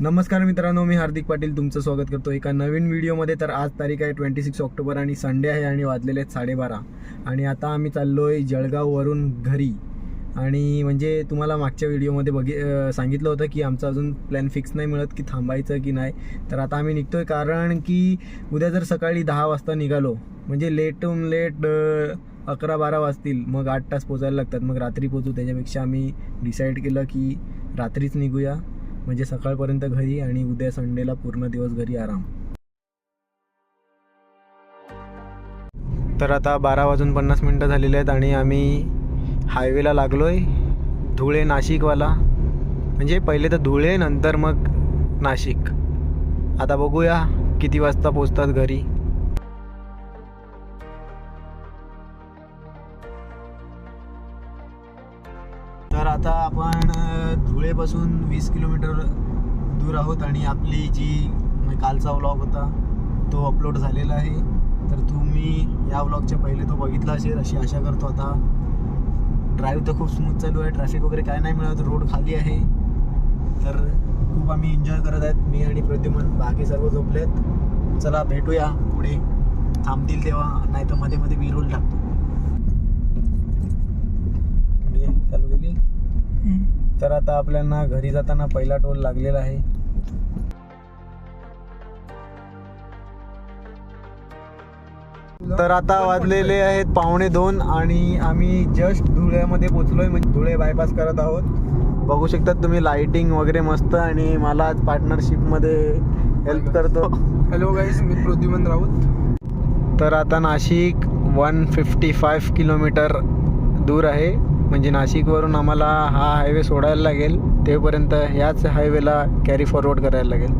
नमस्कार मित्रांनो मी हार्दिक पाटील तुमचं स्वागत करतो एका नवीन व्हिडिओमध्ये. तर आज तारीख आहे ट्वेंटी सिक्स ऑक्टोबर आणि संडे आहे आणि वाजलेले आहेत साडेबारा. आणि आता आम्ही चाललो आहे जळगाववरून घरी. आणि म्हणजे तुम्हाला मागच्या व्हिडिओमध्ये बघि सांगितलं होतं की आमचा अजून प्लॅन फिक्स नाही मिळत की थांबायचं की नाही. तर आता आम्ही निघतो आहे कारण की उद्या जर सकाळी दहा वाजता निघालो म्हणजे लेटून लेट अकरा बारा वाजतील. मग आठ तास पोचायला लागतात. मग रात्री पोचू. त्याच्यापेक्षा आम्ही डिसाईड केलं की रात्रीच निघूया. म्हणजे सकाळपर्यंत घरी आणि उद्या संडेला पूर्ण दिवस घरी आराम. तर आता बारा वाजून पन्नास मिनटं झालेले आहेत आणि आम्ही हायवेला लागलो आहे धुळे नाशिकवाला. म्हणजे पहिले तर धुळे नंतर मग नाशिक. आता बघूया किती वाजता पोचतात घरी. तर आता आपण धुळेपासून वीस किलोमीटर दूर आहोत आणि आपली जी म्हणजे कालचा व्लॉग होता तो अपलोड झालेला आहे. तर तुम्ही या व्लॉगच्या पहिले तो बघितला असेल अशी आशा करतो आता. ड्राईव्ह तर खूप स्मूथ चालू आहे ट्रॅफिक वगैरे काय नाही मिळत रोड खाली आहे. तर खूप आम्ही एन्जॉय करत आहेत मी आणि प्रद्युमन बाकी सर्व झोपलेत. चला भेटूया पुढे. थांबतील तेव्हा नाही तर मध्ये मध्ये बी रोल टाकतो. चालू केली? तर आता आपल्याला घरी जाताना पहिला टोल लागलेला आहे. तर आता वाजलेले आहेत पावणे दोन आणि आम्ही जस्ट धुळ्यामध्ये पोचलोय म्हणजे धुळे बायपास करत आहोत. बघू शकतात तुम्ही लाइटिंग वगैरे मस्त आणि मला आज पार्टनरशिपमध्ये हेल्प करतो. हॅलो गाईज मी प्रद्युमन राऊत. तर आता Nashik one fifty five kilometre दूर आहे. म्हणजे नाशिकवरून आम्हाला हा हायवे सोडायला लागेल. तेपर्यंत ह्याच हायवेला कॅरी फॉरवर्ड करायला लागेल.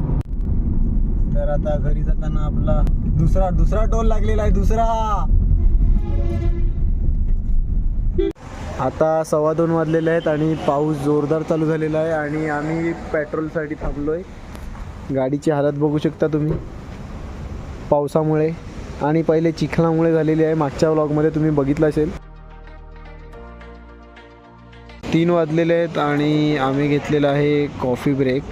तर आता घरी जाताना आपला दुसरा दुसरा टोल लागलेला आहे दुसरा! आता सव्वा दोन वाजलेले आहेत आणि पाऊस जोरदार चालू झालेला आहे आणि आम्ही पेट्रोलसाठी थांबलो आहे गाडीची हालत बघू शकता तुम्ही. पावसामुळे आणि पहिले चिखलामुळे झालेली आहे. मागच्या व्लॉगमध्ये तुम्ही बघितलं असेल. तीन वाजलेले आहेत आणि आम्ही घेतलेला आहे कॉफी ब्रेक.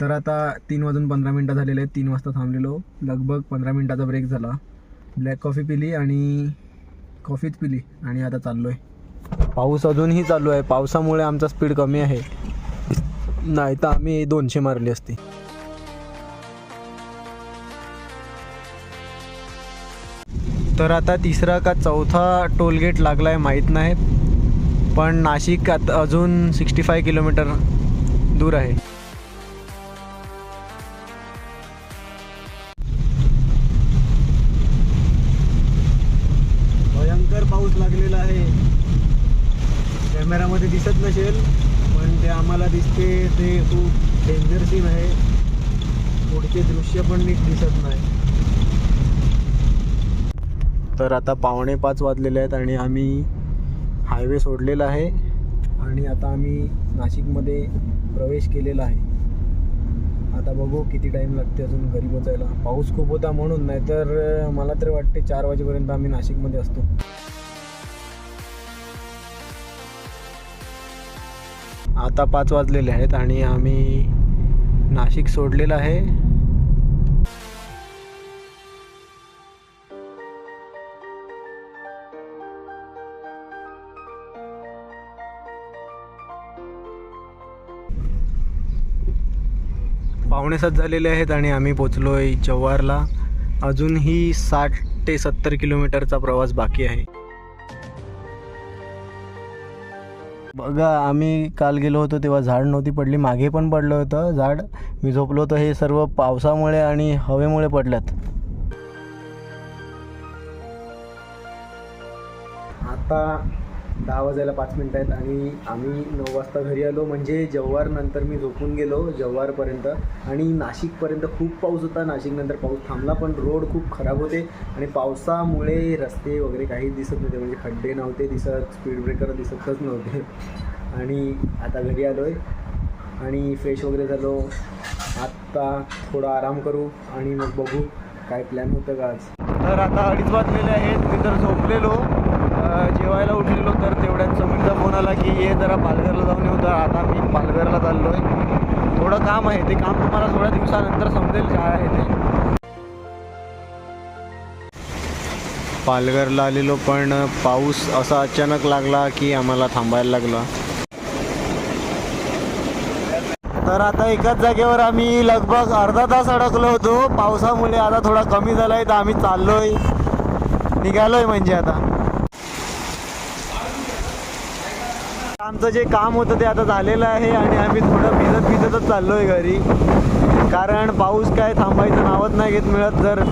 तर आता तीन वाजून पंधरा मिनटं झालेले आहेत. तीन वाजता थांबलेलो. लगभग पंधरा मिनटाचा ब्रेक झाला. ब्लॅक कॉफी पिली आणि कॉफीच पिली आणि आता चाललो आहे पाऊस अजूनही चालू आहे. पावसामुळे आमचा स्पीड कमी आहे. नाही तर आम्ही दोनशे मारली असती. तर आता तिसरा का चौथा टोलगेट लागला आहे माहीत नाही. पण नाशिक आता अजून सिक्स्टी फाय किलोमीटर दूर आहे. भयंकर पाऊस लागलेला आहे. कॅमेरामध्ये दिसत नसेल पण ते आम्हाला दिसते ते खूप डेंजर सीन आहे. पुढचे दृश्य पण नीट दिसत नाही. तर आता पावणे पाच वाजलेले आहेत आणि आम्ही हायवे सोडलेला आहे आणि आता आम्ही नाशिकमध्ये प्रवेश केलेला आहे. आता बघू किती टाईम लागते अजून घरी पोचायला पाऊस खूप होता म्हणून नाहीतर मला तरी वाटते चार वाजेपर्यंत आम्ही नाशिकमध्ये असतो. आता पाच वाजलेले आहेत आणि आम्ही नाशिक सोडलेलं आहे. पावणेसात झालेले आहेत आणि आम्ही पोचलो आहे जव्हारला. अजूनही साठ ते सत्तर किलोमीटरचा प्रवास बाकी आहे. बघा आम्ही काल गेलो होतो तेव्हा झाड नव्हती पडली मागे पण पडलं होतं झाड. मी झोपलो होतं हे सर्व पावसामुळे आणि हवेमुळे पडल्यात. आता दहा वाजायला पाच मिनटं आहेत आणि आम्ही नऊ वाजता घरी आलो. म्हणजे जव्हारनंतर मी झोपून गेलो जव्हारपर्यंत. आणि नाशिकपर्यंत खूप पाऊस होता. नाशिकनंतर पाऊस थांबला पण रोड खूप खराब होते. आणि पावसामुळे रस्ते वगैरे काही दिसत नव्हते. म्हणजे खड्डे नव्हते दिसत स्पीड ब्रेकर दिसतच नव्हते. आणि आता घरी आलो आहे आणि फ्रेश वगैरे झालो. आत्ता थोडा आराम करू आणि मग बघू काय प्लॅन होतं का आज. तर आता अडीच वाजलेले आहेत. मी तर झोपलेलो. जेवायला उठलेलो तर मला की ये जरा पालघरला जाऊन येऊ तर. आता मी पालघरला चाललो आहे थोडं काम आहे. ते काम तुम्हाला थोड्या दिवसानंतर समजेल काय आहे ते. पालघरला आलेलो पण पाऊस असा अचानक लागला की आम्हाला थांबायला लागला. तर आता एकाच जागेवर आम्ही लगभग अर्धा तास अडकलो होतो. पावसामुळे आता थोडा कमी झाला आहे तर आम्ही चाललोय. निघालोय म्हणजे आता. आमचं जे काम होतं ते आता झालेलं आहे आणि आम्ही थोडं भिजत भिजतच चाललोय घरी. कारण पाऊस काय थांबायचं नावच नाही घेत मिळत. जर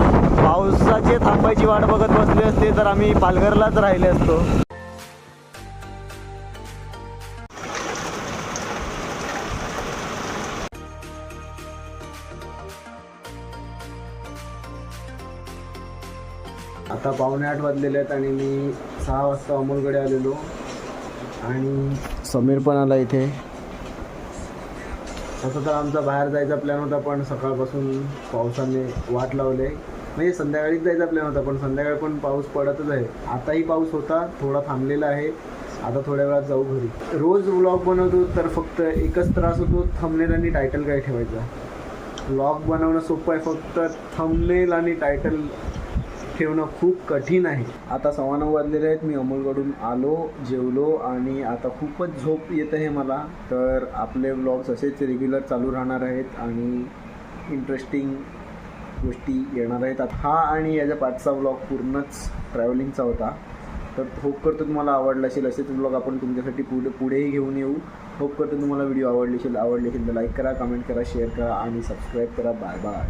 पावसाची थांबायची वाट बघत बसले असते तर आम्ही पालघरलाच राहिले असतो. आता पावणे आठ वाजलेले आहेत आणि मी सहा वाजता अमोलकडे आलेलो. आणि समीर पण आला इथे. तसं तर आमचा बाहेर जायचा प्लॅन होता पण सकाळपासून पावसाने वाट लावले. म्हणजे संध्याकाळीच जायचा प्लॅन होता पण संध्याकाळी पण पाऊस पडतच आहे. आताही पाऊस होता थोडा थांबलेला आहे. आता थोड्या वेळात जाऊ घरी. रोज व्लॉग बनवतो तर फक्त एकच त्रास होतो थंबनेल आणि टायटल काय ठेवायचा? व्लॉग बनवणं सोपं आहे फक्त थंबनेल आणि टायटल ठेवणं खूप कठीण आहे. आता सव्वा नऊ वाजलेले आहेत. मी अमोलकडून आलो जेवलो आणि आता खूपच झोप येत आहे मला. तर आपले व्लॉग्स असेच रेग्युलर चालू राहणार आहेत आणि इंटरेस्टिंग गोष्टी येणार आहेत. आता हा आणि याच्या पाठचा व्लॉग पूर्णच ट्रॅव्हलिंगचा होता. तर होप करतो तुम्हाला आवडला असेल. असेच व्लॉग आपण तुमच्यासाठी पुढे पुढेही घेऊन येऊ. होप करतो तुम्हाला व्हिडिओ आवडले असेल आवडले असेल तर लाईक करा कमेंट करा शेअर करा आणि सबस्क्राईब करा. Bye bye